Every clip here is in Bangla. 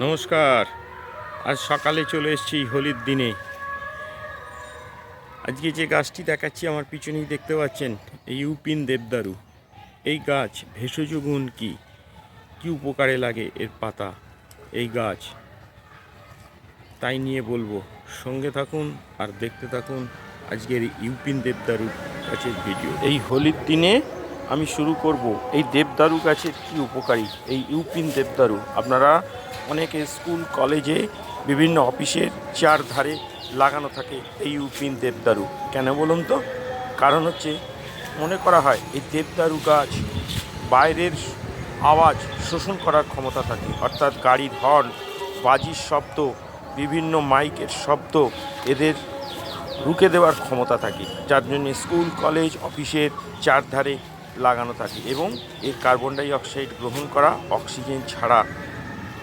নমস্কার। আজ সকালে চলে এসেছি হোলির দিনে। আজকে যে গাছটি দেখাচ্ছি আমার পিছনেই দেখতে পাচ্ছেন, এই ইউপিন দেবদারু। এই গাছ ভেষজ গুণ কি? কি উপকারে লাগে এর পাতা? এই গাছ। তাই নিয়ে বলব, সঙ্গে থাকুন আর দেখতে থাকুন আজকের ইউপিন দেবদারু গাছের ভিডিও। এই হোলির দিনে আমি শুরু করব, এই দেবদারু গাছের কি উপকারী? এই ইউপিন দেবদারু, আপনারা অনেকে স্কুল, কলেজে বিভিন্ন অফিসের চারধারে লাগানো থাকে এই ইউপিন দেবদারু। কেন বলুন তো? কারণ হচ্ছে মনে করা হয় এই দেবদারু গাছ বাইরের আওয়াজ শোষণ করার ক্ষমতা থাকে। অর্থাৎ গাড়ির হর্ন, বাজির শব্দ, বিভিন্ন মাইকের শব্দ এদের রুখে দেওয়ার ক্ষমতা থাকে। যার জন্য স্কুল, কলেজ, অফিসের চারধারে লাগানো থাকে এবং এর কার্বন ডাই অক্সাইড গ্রহণ করা, অক্সিজেন ছাড়া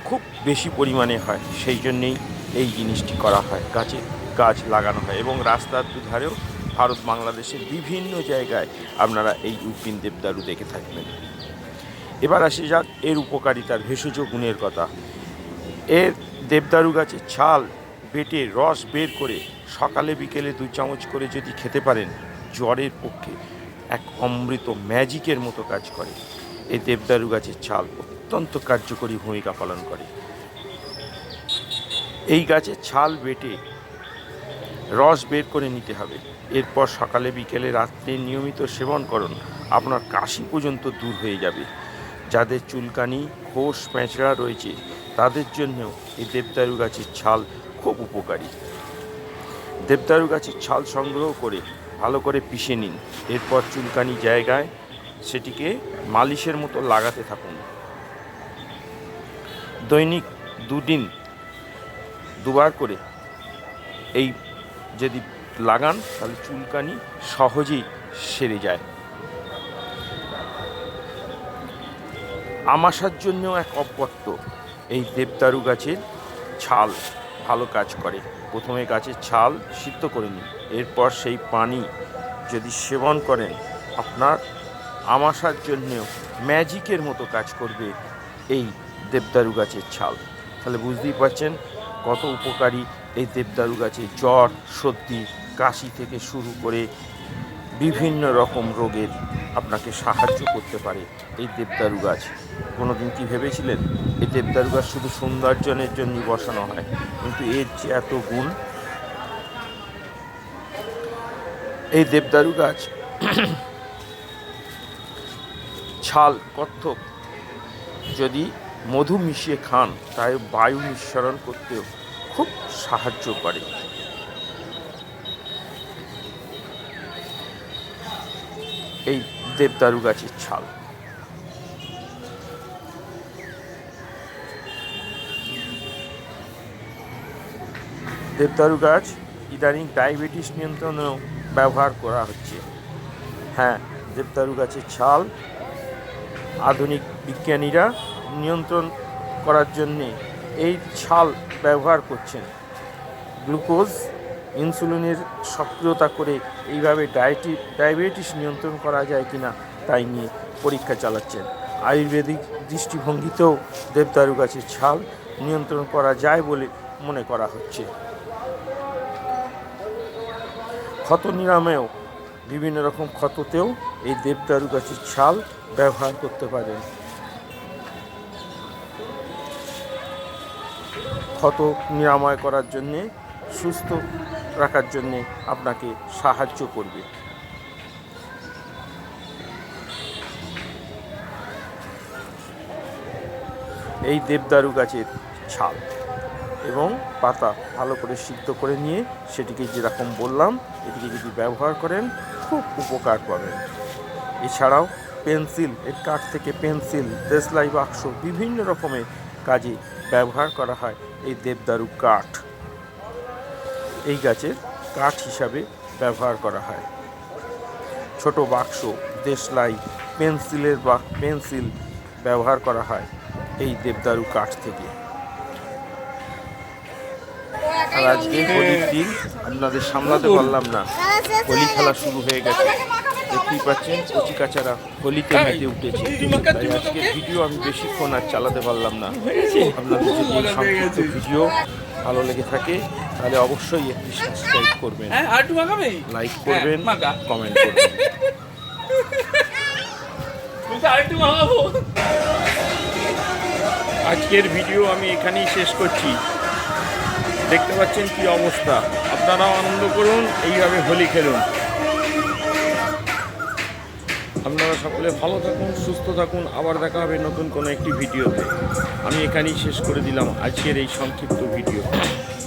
খুব বেশি পরিমাণে হয়। সেই জন্যেই এই জিনিসটি করা হয়। গাছে গাছ লাগানো হয় এবং রাস্তার দুধারেও ভারত বাংলাদেশের বিভিন্ন জায়গায় আপনারা এই ইউপিন দেবদারু দেখে থাকবেন। এবার আসে যাক এর উপকারিতার ভেষজ গুণের কথা। এর দেবদারু গাছের ছাল, বেটে রস বের করে সকালে বিকেলে দু চামচ করে যদি খেতে পারেন, জ্বরের পক্ষে এক অমৃত ম্যাজিকের মতো কাজ করে। এই দেবদারু গাছের ছাল অত্যন্ত কার্যকরী ভূমিকা পালন করে। এই গাছের ছাল বেটে রস বের করে নিতে হবে। এরপর সকালে বিকেলে রাত্রে নিয়মিত সেবন করুন। আপনার কাশি পর্যন্ত দূর হয়ে যাবে। যাদের চুলকানি, খোস প্যাঁচড়া রয়েছে, তাদের জন্য এই দেবদারু গাছের ছাল খুব উপকারী। দেবদারু গাছের ছাল সংগ্রহ করে ভালো করে পিষে নিন। এরপর চুলকানি জায়গায় সেটিকে মালিশের মতো লাগাতে থাকুন। দৈনিক দুদিন দুবার করে এই যদি লাগান, তাহলে চুলকানি সহজেই সেরে যায়। আমাশার জন্য এক অপত্য। এই দেবদারু গাছের ছাল ভালো কাজ করে। প্রথমে গাছের ছাল সিদ্ধ করে নিন। এরপর সেই পানি যদি সেবন করেন, আপনার আমাশার জন্য ম্যাজিকের মতো কাজ করবে এই দেবদারু গাছের ছাল। তাহলে বুঝতেই পারছেন কত উপকারী এই দেবদারু গাছে জ্বর, সর্দি, কাশি থেকে শুরু করে বিভিন্ন রকম রোগের আপনাকে সাহায্য করতে পারে এই দেবদারু গাছ। কোনোদিন কি ভেবেছিলেন? এই দেবদারু গাছ শুধু সৌন্দর্যনের জন্য বসানো হয়, কিন্তু এর যে এত গুণ, এই দেবদারু গাছ ছাল, কত্থক যদি মধু মিশিয়ে খান, তাই বায়ু নিঃসরণ করতেও খুব সাহায্য করে। এই দেবদারু গাছের ছাল। দেবদারু গাছ ইদানিং ডায়াবেটিস নিয়ন্ত্রণেও ব্যবহার করা হচ্ছে। হ্যাঁ দেবদারু গাছের ছাল, আধুনিক বিজ্ঞানীরা নিয়ন্ত্রণ করার জন্যে এই ছাল ব্যবহার করছেন। গ্লুকোজ, ইনসুলিনের সক্রিয়তা করে এইভাবে ডায়েটি, ডায়াবেটিস নিয়ন্ত্রণ করা যায় কিনা তাই নিয়ে পরীক্ষা চালাচ্ছেন। আয়ুর্বেদিক দৃষ্টিভঙ্গিতেও দেবদারু গাছের ছাল নিয়ন্ত্রণ করা যায় বলে মনে করা হচ্ছে। ক্ষত নিরাময়েও, বিভিন্ন রকম ক্ষততেও এই দেবদারু গাছের ছাল ব্যবহার করতে পারেন। ক্ষত নিরাময় করার জন্যে, সুস্থ রাখার জন্যে আপনাকে সাহায্য করবে। এই দেবদারু গাছের ছাল এবং পাতা ভালো করে সিদ্ধ করে নিয়ে সেটিকে যেরকম বললাম, এটিকে যদি ব্যবহার করেন, খুব উপকার পাবেন। এছাড়াও পেন্সিল, এর কাঠ থেকে পেন্সিল দেশলাই বাক্স, বিভিন্ন রকমের কাজে ব্যবহার করা হয় এই দেবদারু কাঠ। এই গাছের কাঠ হিসাবে ব্যবহার করা হয়। ছোট বাক্স, দেশলাই, পেন্সিলের বা, পেন্সিল ব্যবহার করা হয় এই দেবদারু কাঠ থেকে। আর আজকে হোলির দিন, আপনাদের সামলাতে পারলাম না। হোলি খেলা শুরু হয়ে গেছে। দেখতেই পাচ্ছেন কচি কাচারা হোলিতে মেতে উঠেছে। তাই আজকের ভিডিও আমি বেশিক্ষণ আর চালাতে পারলাম না। আপনাদের যদি এই সংক্ষিপ্ত ভিডিও ভালো লেগে থাকে তাহলে অবশ্যই একটি সাবস্ক্রাইব করবেন। হ্যাঁ লাইক করবেন হ্যাঁ, কমেন্ট করবেন। আর একটু মাখাবো? আজকের ভিডিও আমি এখানেই শেষ করছি। দেখতে পাচ্ছেন কি অবস্থা। আপনারাও আনন্দ করুন এইভাবে হোলি খেলুন। আপনারা সকলে ভালো থাকুন, সুস্থ থাকুন। আবার দেখা হবে নতুন কোনো একটি ভিডিওতে। আমি এখানেই শেষ করে দিলাম আজকের এই সংক্ষিপ্ত ভিডিও।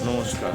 নমস্কার।